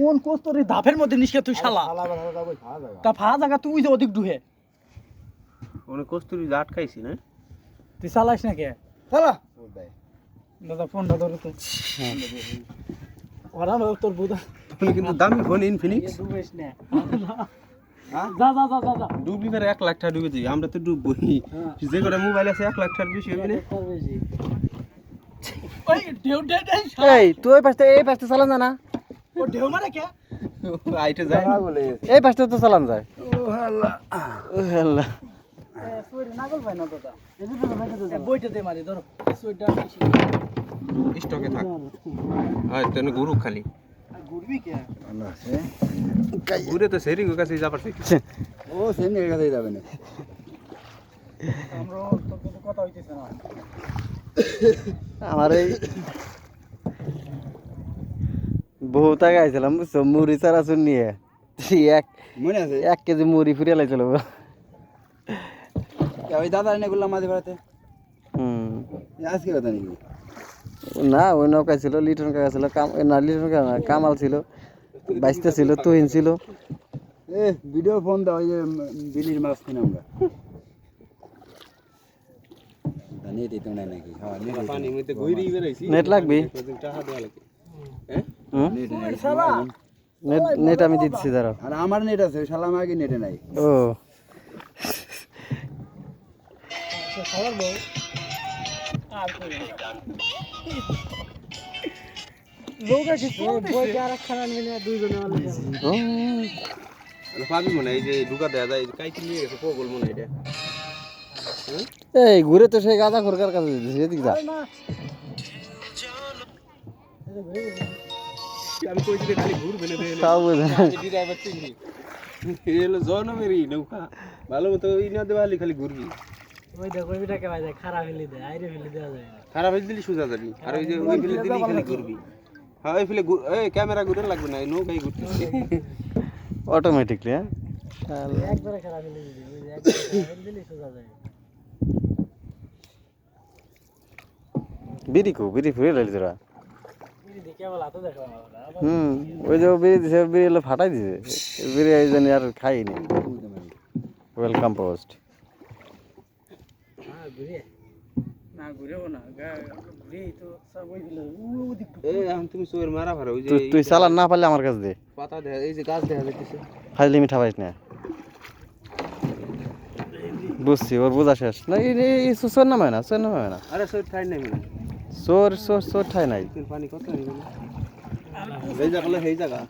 কোন কোস তোর ধাপের মধ্যে নিষ্কা তুই শালা? শালা বেড়া যাব তা ফা জায়গা তুই যে অধিক ডুহে। অনেক কস্তুরি আটকাইছি না? তুই চালাইস না কে দেয় দাদা ফোনটা ধরে তো। ওরা না তোর বুধা উনি কিন্তু দামি ফোন ইনফিনিক্স ডুবেস না। হ্যাঁ? যা যা যা যা যা। ডুবলি করে এক লাখ টাকা ডুবেছি আমরা তো ডুববই। যে করে মোবাইল আছে এক লাখ টাকার বেশি হবে না? এই তুই পাশে এই পাশে চালান যায় না? ও ঢেউ মানে কে? আইটে যায়। না। বলে এই পাশে তো চালান যায়। ও আল্লাহ। ও আল্লাহ। সুইট নাগল ভাই না দাদা এ, বইটা দে মারি ধরো। সুইটটা স্টকে থাক। হয় তেন গুরু খালি। কে? আছে। তো সেরিং কাছে যা পারছে ও এর কাছেই যাবে না। আমরা তোর কথা হইতেছে না। আমার এই বহুত আগে আইছিলাম বুঝছ? মুড়ি চারাচুর নিয়ে। এই এক মনে আছে? এক কেজি মুড়ি ফুরিয়ে লাইছিল। ওই দাদা এনে বললাম মাঝে বেড়াতে। হুম। আজকে কথা নাকি? না ওই নৌকা ছিল লিটন কাকা ছিল কাম না লিটন কাকা না, কামাল ছিল বাইশটা ছিল তুহিন ছিল। এ ভিডিও ফোন দাও ওই যে বিলির মাছ কিনে আমরা হ্যাঁ নেট লাগবে? টাকা দেওয়া লাগে। হ্যাঁ? হুম নেট আমি দিচ্ছি দাঁড়াও। আর আমার নেট আছে শালা মাগে নেটে নাই। ও। মনে হয়, এই যে ঢুকা দেয়া যায় এই যে কাইটি নিয়ে গেছে পগল ঘুরে তো সেই গাঁদা খোরকার কাছে এদিক যা। না আমি খালি ঘুরবে না বোঝে ড্রাইভার নৌকা। ভালো মতো ওই না দেওয়া খালি ঘুরবি। ওই দেখো ওইটা কে ভাই খারাপ ফেলে দেয় আইরে ফেলে দেওয়া যায় না। খারাপ দিলি সোজা যাবি। আর ওই যে ওই ফেলে দিলি খালি ঘুরবি। হ্যাঁ ওই ফেলে ঘুর- এই ক্যামেরা ঘুরে লাগবে না এই নৌকাই ঘুরতেছে। অটোমেটিকলি হ্যাঁ। একবারে খারাপ ফেলে দিবি ওই যে একবারে খারাপ সোজা যায়। বিড়ি কো বিড়ি ফুরিয়ে লাইলি তোরা? হুম ওই যে বিড়ি দিছে বিড়ি এলো ফাটাই দিছে। বিড়ি এই জন্য আর খাইনি। ওয়েলকাম পোস্ট হ্যাঁ না না ওই যে তুই চালান না পারলে আমার কাছে দে পাতা এই যে গাছ দেখা যাইতেছে ফাইলে মিঠা পাইস না। বুঝছি ওর বোঝা শেষ। না এই চোর নামে না চোর নামে না। আরে চোর ঠাই নাই মানে চোর চোর চোর ঠাই নাই। পানি কত এই জায়গা হলো জায়গা।